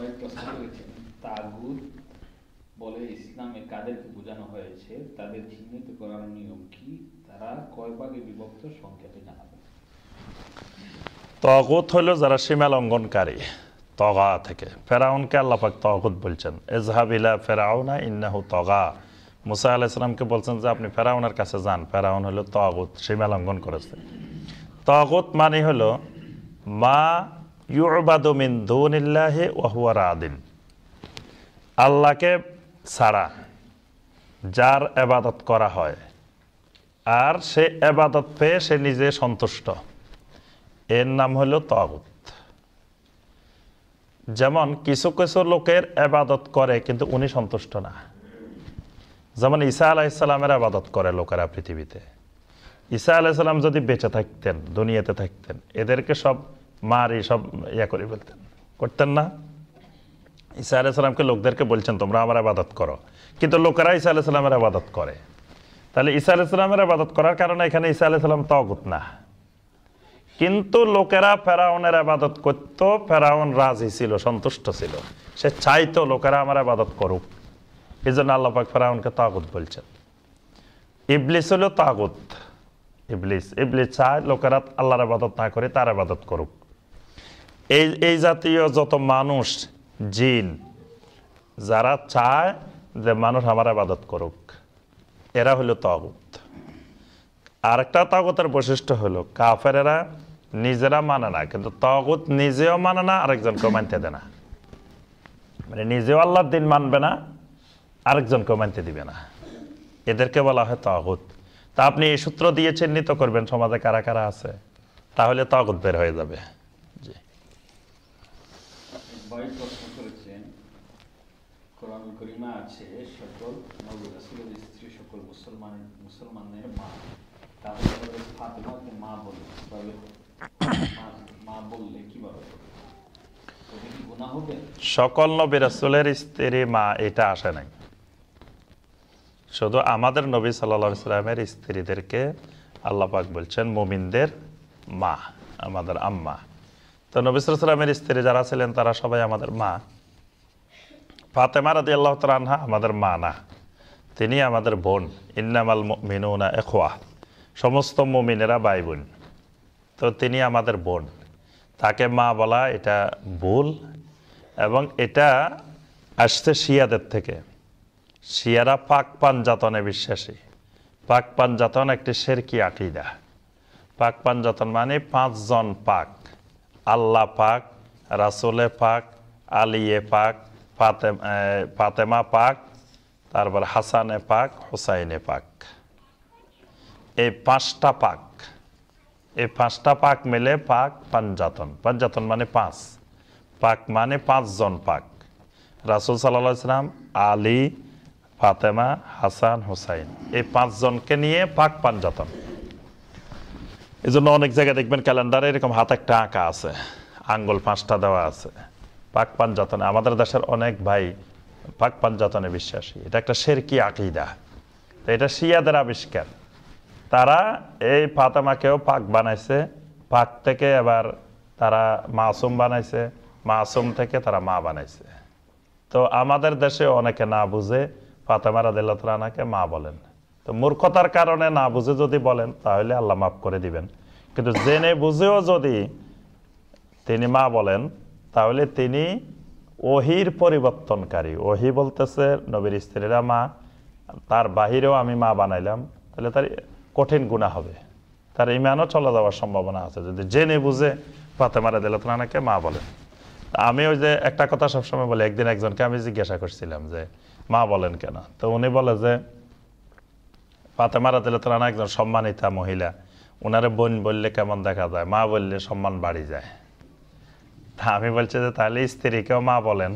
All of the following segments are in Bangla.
ভাই প্রশ্ন করেছেন তাগুত বলে ইসলামে কাদেরকে বোঝানো হয়েছে, তাদের চিহ্নিত করার নিয়ম কি? তারা কয় ভাগে বিভক্ত? সংক্ষেপে জানাবেন তগুত হলো যারা সীমা লঙ্ঘনকারী, তগা থেকে। ফেরাউনকে আল্লাপাক তগুত বলছেন এজহাবিলা ফেরাউনা ইন্নাহু তগা। মুসা আলাইসালামকে বলছেন যে, আপনি ফেরাউনের কাছে যান। ফেরাউন হলো তগুত, সীমা লঙ্ঘন করেছে। তগুত মানে হলো মা ইউবাদু মিন দুনিল্লাহি ওয়াহুয়া রাদিন। আল্লাহকে ছাড়া যার এবাদত করা হয়, আর সে এবাদত পেয়ে সে নিজে সন্তুষ্ট। এর নাম হলো তগুত। যেমন কিছু কিছু লোকের এবাদত করে, কিন্তু উনি সন্তুষ্ট না। যেমন ঈসা আলাইসাল্লামের আবাদত করে লোকেরা পৃথিবীতে। ঈসা আলাইসাল্লাম যদি বেঁচে থাকতেন, দুনিয়াতে থাকতেন, এদেরকে সব মারি, সব ইয়া করে ফেলতেন। করতেন না। ঈসা আলাইসাল্লামকে লোকদেরকে বলছেন, তোমরা আমার আবাদত করো। কিন্তু লোকেরা ঈসা আলাইসাল্লামের আবাদত করে। তাহলে ঈসা আলাইসাল্লামের আবাদত করার কারণে এখানে ঈসা আলাইসাল্লাম তগুত না। কিন্তু লোকেরা ফেরাউনের আবাদত করতো, ফেরাউন রাজি ছিল, সন্তুষ্ট ছিল। সে চাইতো লোকেরা আমার আবাদত করুক। এই জন্য আল্লাপাক ফেরাউনকে তাগুত বলছেন। ইবলিস হলো তাগুত ইবলিস ইবলিস চায় লোকেরা আল্লাহর আবাদত না করে তার আবাদত করুক। এই এই জাতীয় যত মানুষ, জিন, যারা চায় যে মানুষ আমার আবাদত করুক, এরা হলো তাগুত। আরেকটা তাগতের বৈশিষ্ট্য হলো, কাফেরেরা নিজেরা মানে না, কিন্তু তগুত নিজেও মানে না আরেকজনকেও মানতে দেয় না। মানে নিজেও আল্লাহর দিন মানবে না, আরেকজনকেও মানতে দিবে না। এদেরকে বলা হয় তগুত। তা আপনি এই সূত্র দিয়ে চিহ্নিত করবেন, সমাজে কারা কারা আছে? তাহলে তগুত বের হয়ে যাবে। প্রশ্ন করেছেন, কোরআন করিমা আছে সকল নবী রাসূলের স্ত্রী, সকল মুসলমান মা। তাহলে ফাতেমাকে মা বলে, তাহলে মা- বললে কীভাবে সকল নবী রাসূলের স্ত্রী, মা, এটা আসে নাই। শুধু আমাদের নবী সাল্লা সাল্লামের স্ত্রীদেরকে আল্লাহ পাক বলছেন, মুমিনদের মা, আমাদের আম্মা। তো নবী সাল্লামের স্ত্রী যারা ছিলেন, তারা সবাই আমাদের মা। ফাতেমা রাদি আল্লাহ তালহা আমাদের মা না, তিনি আমাদের বোন। ইন্নামাল মিনুনা এখোয়া সমস্ত মমিনেরা ভাই বোন তো তিনি আমাদের বোন। তাকে মা বলা এটা ভুল এবং এটা আসছে শিয়াদের থেকে। শিয়ারা পাক পাঞ্জাতনে বিশ্বাসী। পাক পাঞ্জাতন একটি শেরকি আকিদা। পাক পাঞ্জাতন মানে পাঁচজন পাক। আল্লাহ পাক রাসুলে পাক আলিয়ে পাক ফাতেম এ, ফাতেমা পাক তারপর হাসানে পাক হুসাইনে পাক। এই পাঁচটা পাক এই পাঁচটা পাক মিলে পাক পাঞ্জাতন পাঞ্জাতন মানে পাঁচ। পাক মানে পাঁচজন পাক। রাসুল সাল্লাহ ইসলাম আলী ফাতেমা হাসান হুসাইন এই পাঁচজনকে নিয়ে পাক পাঞ্জাতন এই জন্য অনেক জায়গায় দেখবেন ক্যালেন্ডারে এরকম হাত একটা আঁকা আছে। আঙ্গুল পাঁচটা দেওয়া আছে। পাক পাঞ্জাতনে আমাদের দেশের অনেক ভাই পাক পাঞ্জাতনে বিশ্বাসী। এটা একটা শেরকি আকিদা। তো এটা শিয়াদের আবিষ্কার। তারা এই ফাতেমাকেও পাক বানাইছে। পাক থেকে এবার তারা মাসুম বানাইছে। মাসুম থেকে তারা মা বানাইছে। তো আমাদের দেশে অনেকে না বুঝে ফাতেমা রাদিল্লাহকে মা বলেন। তো মূর্খতার কারণে না বুঝে যদি বলেন, তাহলে আল্লাহ মাফ করে দিবেন। কিন্তু জেনে বুঝেও যদি তিনি মা বলেন, তাহলে তিনি ওহির পরিবর্তনকারী। ওহি বলতেছে নবীর স্ত্রীরা মা, তার বাহিরেও আমি মা বানাইলাম, তাহলে তার কঠিন গুণা হবে। তার ইমানও চলে যাওয়ার সম্ভাবনা আছে। যদি জেনে বুঝে ফাতেমা রাদিল্লাহকে মা বলেন। আমি ওই যে একটা কথা সবসময় বলি, একদিন একজনকে আমি জিজ্ঞাসা করছিলাম যে, মা বলেন কেন? তো উনি বলে যে ফাতেমা রাদিল্লাহ একজন সম্মানিতা মহিলা। ওনারে বোন বললে কেমন দেখা যায়? মা বললে সম্মান বাড়ি যায়। তা আমি বলছি যে তাহলে স্ত্রীকেও মা বলেন,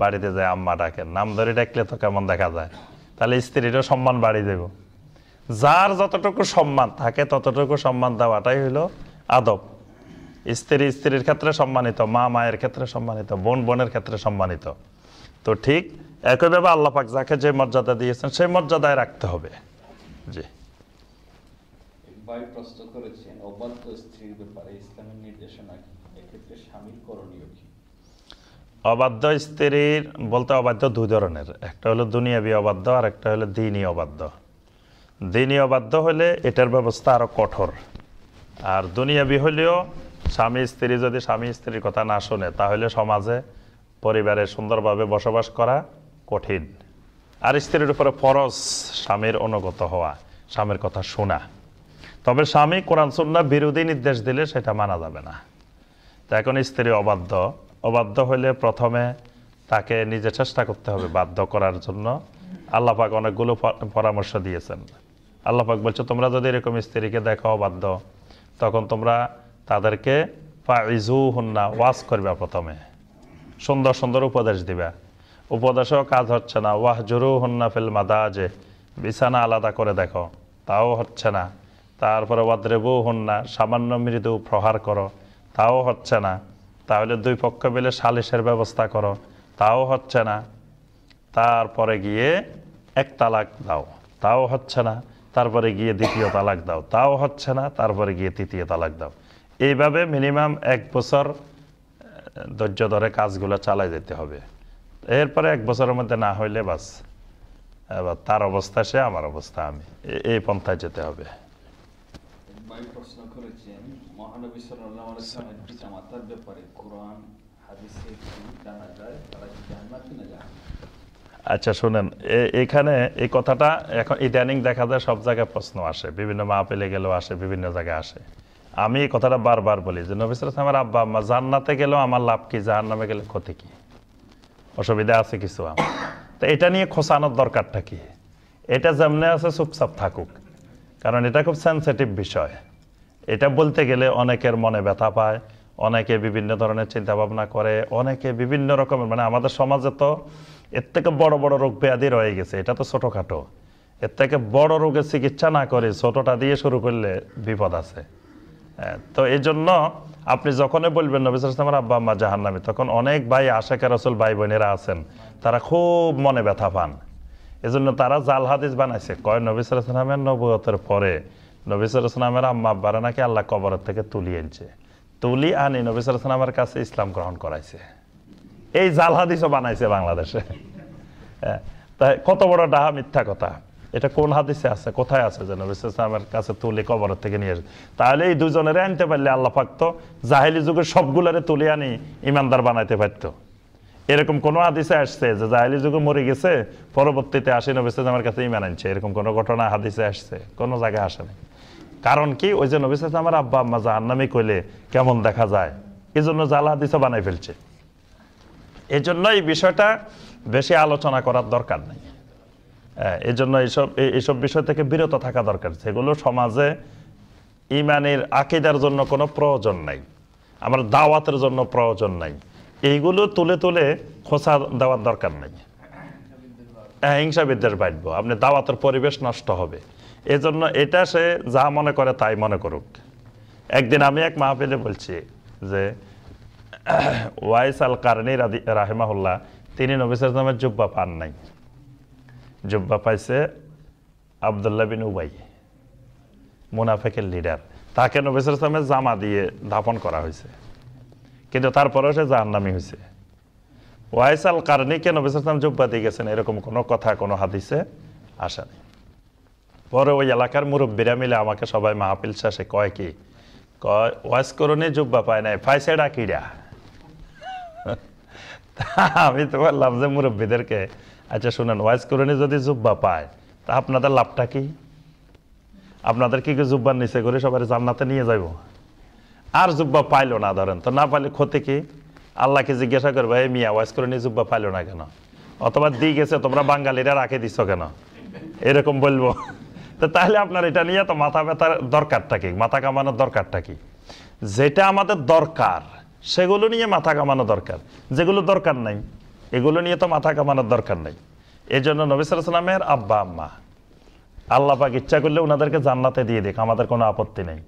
বাড়িতে যায় আম্মা ডাকেন। নাম ধরে ডাকলে তো কেমন দেখা যায়? তাহলে স্ত্রীরও সম্মান বাড়ি দেব। যার যতটুকু সম্মান থাকে ততটুকু সম্মান দেওয়াটাই হইল আদব। স্ত্রী স্ত্রীর ক্ষেত্রে সম্মানিত, মা মায়ের ক্ষেত্রে সম্মানিত, বোন বোনের ক্ষেত্রে সম্মানিত। তো ঠিক একইভাবে আল্লাহ পাক যাকে যে মর্যাদা দিয়েছেন সেই মর্যাদায় রাখতে হবে। জি। ভাই প্রশ্ন করেছেন অবাধ্য স্ত্রীর ব্যাপারে ইসলামের নির্দেশনা কি? এক্ষেত্রে স্বামীর করণীয় কি? অবাধ্য স্ত্রীর বলতে অবাধ্য দুই ধরনের। একটা হলো দুনিয়াবি অবাধ্য আর একটা হলো দিনই অবাধ্য। দিনই অবাধ্য হলে এটার ব্যবস্থা আরও কঠোর। আর দুনিয়াবি হলেও স্বামী স্ত্রী যদি স্বামী স্ত্রীর কথা না শোনে তাহলে সমাজে পরিবারে সুন্দরভাবে বসবাস করা কঠিন। আর স্ত্রীর উপরে ফরজ স্বামীর অনুগত হওয়া, স্বামীর কথা শোনা। তবে স্বামী কোরআন সুন্না বিরোধী নির্দেশ দিলে সেটা মানা যাবে না। তো এখন স্ত্রী অবাধ্য অবাধ্য হলে প্রথমে তাকে নিজে চেষ্টা করতে হবে বাধ্য করার জন্য। আল্লাপাক অনেকগুলো পরামর্শ দিয়েছেন। আল্লাপাক বলছে, তোমরা যদি এরকম স্ত্রীকে দেখো অবাধ্য, তখন তোমরা তাদেরকে ফাইজু হুন্না ওয়াজ করবে প্রথমে। সুন্দর সুন্দর উপদেশ দিবা। উপদেশও কাজ হচ্ছে না। ওয়াহ জুরু হুন্না ফিল মাদাজে। বিছানা আলাদা করে দেখো। তাও হচ্ছে না। তারপরে ওয়াদ্রেবু হুন্না সামান্য মৃদু প্রহার করো। তাও হচ্ছে না। তাহলে দুই পক্ষ মিলে সালিশের ব্যবস্থা করো। তাও হচ্ছে না। তারপরে গিয়ে এক তালাক দাও। তাও হচ্ছে না। তারপরে গিয়ে দ্বিতীয় তালাক দাও। তাও হচ্ছে না। তারপরে গিয়ে তৃতীয় তালাক দাও। এইভাবে মিনিমাম এক বছর ধৈর্য ধরে কাজগুলো চালাই যেতে হবে। এরপরে এক বছরের মধ্যে না হইলে বাস। এবার তার অবস্থা সে আমার অবস্থা আমি। এই পন্থায় যেতে হবে। প্রশ্ন করেছেন মহানবী সাল্লাল্লাহু আলাইহি ওয়াসাল্লামের পিতামাতার ব্যাপারে কোরআন হাদিসে জানা যায়? তারা না জাহান্নামী? আচ্ছা শুনেন এখানে এই কথাটা এখন ইদানিং দেখা যায় সব জায়গায় প্রশ্ন আসে। বিভিন্ন মা পেলে গেলেও আসে বিভিন্ন জায়গায় আসে। আমি এই কথাটা বারবার বলি যে নবী আমার আব্বা আম্মা জান্নাতে গেলেও আমার লাভ কি জাহান্নামে গেলে ক্ষতি কি? অসুবিধা আছে কিছু তো এটা নিয়ে খোসানোর দরকারটা কি? এটা যেমনে আছে চুপচাপ থাকুক। কারণ এটা খুব সেন্সিটিভ বিষয়। এটা বলতে গেলে অনেকের মনে ব্যথা পায়, অনেকে বিভিন্ন ধরনের চিন্তা ভাবনা করে, অনেকে বিভিন্ন রকমের। মানে আমাদের সমাজে তো এর থেকে বড় বড় রোগ ব্যাধি রয়ে গেছে, এটা তো ছোটোখাটো। এর থেকে বড় রোগের চিকিৎসা না করে ছোটোটা দিয়ে শুরু করলে বিপদ আছে। তো এই জন্য আপনি যখনই বলবেন নবী সালামের আব্বা আম্মা জাহান্নামী তখন অনেক ভাই আশেখা রসুল ভাই বোনেরা আছেন তারা খুব মনে ব্যথা পান। এজন্য তারা জাল হাদিস বানাইছে। কয় নবী সালামের নবুয়তের পরে নবী সালামের আম্মা আব্বারা নাকি আল্লাহ কবরের থেকে তুলি আনছে। তুলি আনি নবী সালামের কাছে ইসলাম গ্রহণ করাইছে। এই জাল হাদিসও বানাইছে বাংলাদেশে। হ্যাঁ, তাই কত বড় ডাহা মিথ্যা কথা। এটা কোন হাদিসে আছে? কোথায় আছে যে নবী সালামের কাছে তুলে কবরের থেকে নিয়ে এসে তাহলে এই দুজনের আনতে পারলে আল্লাহ পাক তো জাহেলি যুগের সবগুলারে তুলে আনি, ইমানদার বানাইতে পারতো। এরকম কোনো হাদিসে আসছে যে জাহেলি যুগে মরে গেছে, পরবর্তীতে আসি নবী সালামের কাছে ইমান আনছে? এরকম কোনো ঘটনা হাদিসে আসছে? কোনো জায়গায় আসেনি কারণ কি? ওই যে নবী আমার আব্বা আম্মা জাহান্নামি কইলে কেমন দেখা যায়? এই জন্য জাল হাদিসও বানাই ফেলছে। এই জন্য এই বিষয়টা বেশি আলোচনা করার দরকার নেই। এই জন্য এইসব এইসব বিষয় থেকে বিরত থাকা দরকার। সেগুলো সমাজে ইমানের আকিদার জন্য কোনো প্রয়োজন নাই। আমার দাওয়াতের জন্য প্রয়োজন নাই। এইগুলো তুলে তুলে খোঁচা দেওয়ার দরকার নেই। হ্যাঁ, হিংসা বিদ্বেষ বাড়বো আপনি দাওয়াতের পরিবেশ নষ্ট হবে। এজন্য এটা সে যা মনে করে তাই মনে করুক। একদিন আমি এক মাহফিলে বলছি যে ওয়াইস আল রাদি- রাহেমাহুল্লাহ তিনি নবিসের নামের জুব্বা পান নাই। জুব্বা পাইছে আবদুল্লাহ বিন উবাই, মুনাফেকের লিডার তাকে নবিসের নামের জামা দিয়ে দাপন করা হয়েছে। কিন্তু তারপরেও সে জাহান্নামি হয়েছে। ওয়াইস আল কারনিকে নবিসের নাম জুব্বা দিয়ে গেছেন, এরকম কোনো কথা, কোনো হাদিসে আসেনি পরে ওই এলাকার মুরব্বীরা মিলে আমাকে সবাই মাহফিল শেষে কয় কি, কয়, ওয়াইস করণে জুব্বা পায় নাই, পাইছে ডাকিরা? আমি তো বললাম যে মুরব্বীদেরকে আচ্ছা শোনেন ওয়াইস করণে যদি জুব্বা পায়, তা আপনাদের লাভটা কি? আপনাদের কি কি জুব্বার নিচে করে সবাই জান্নাতে নিয়ে যাব আর জুব্বা পাইলো না, ধরেন, তো না পাইলে ক্ষতি কি? আল্লাহকে জিজ্ঞাসা করবে, এই মিয়া ওয়াইস করে নিয়ে জুব্বা পাইলো না কেন? অথবা দি গেছে, তোমরা বাঙালিরা রাখে দিচ্ছ কেন? এরকম বলব। তো তাহলে আপনার এটা নিয়ে তো মাথা ব্যথার দরকারটা কি? মাথা কামানোর দরকারটা কি? যেটা আমাদের দরকার, সেগুলো নিয়ে মাথা কামানো দরকার। যেগুলো দরকার নাই। এগুলো নিয়ে তো মাথা কামানোর দরকার নেই। এই জন্য নবী সালামের আব্বা, আম্মা, আল্লাহ পাক ইচ্ছা করলে ওনাদেরকে জান্নাতে দিয়ে দিক, আমাদের কোনো আপত্তি নেই।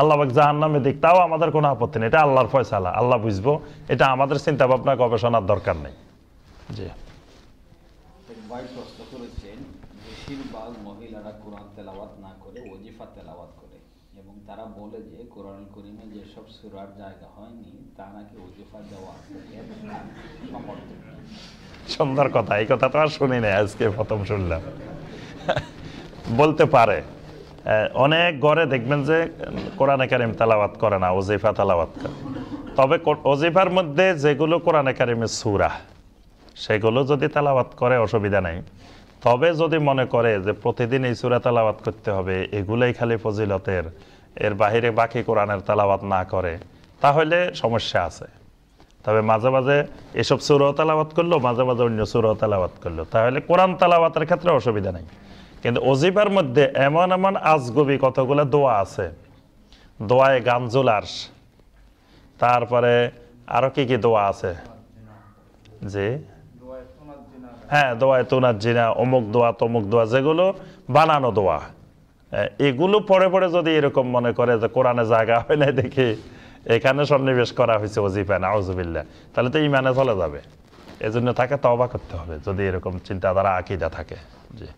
আল্লাহ পাক জাহান্নামে দিক, তাও আমাদের কোনো আপত্তি নেই। এটা আল্লাহর ফয়সালা, আল্লাহ বুঝব, এটা আমাদের চিন্তা ভাবনা গবেষণার দরকার নেই। জি। মহিলারা কোরআন তেলাওয়াত না করে ওজিফা তেলাওয়াত করে এবং তারা বলে যে কোরআন করিমে যেসব সুরার জায়গা হয়নি, তা নাকি ওজিফা দেওয়া সুন্দর কথা, এই কথা তো আর শুনি নাই, আজকে প্রথম শুনলাম। বলতে পারে। অনেক ঘরে দেখবেন যে, কোরআনে কারিম তালাবাত করে না, ওজিফা তালাবাত করে। তবে ওজিফার মধ্যে যেগুলো কোরআনে কারিমের সুরা, সেগুলো যদি তালাবাত করে, অসুবিধা নাই। তবে যদি মনে করে যে, প্রতিদিন এই সুরা তালাবাত করতে হবে, এগুলোই খালি ফজিলতের এর বাহিরে বাকি কোরআনের তালাবাত না করে, তাহলে সমস্যা আছে। তবে মাঝে মাঝে এসব সুরও তালাবাত করল মাঝে মাঝে অন্য সুরও তালাবাত করল তাহলে কোরআন তালাবাতের ক্ষেত্রে অসুবিধা নেই। কিন্তু অজিবার মধ্যে এমন এমন আজগবি কতগুলো দোয়া আছে। দোয়ায় গানজুলার তারপরে আরও কি কি দোয়া আছে? যে হ্যাঁ দোয়ায় তুনার জিনা অমুক দোয়া, তমুক দোয়া, যেগুলো বানানো দোয়া। এগুলো পরে পরে যদি এরকম মনে করে যে কোরআনে জায়গা হয় না দেখি, এখানে সন্নিবেশ করা হয়েছে ওজিফা নাউজুবিল্লা তাহলে তো ইমানে চলে যাবে। এজন্য তাকে তবা করতে হবে যদি এরকম চিন্তাধারা, আকিদা থাকে। জি।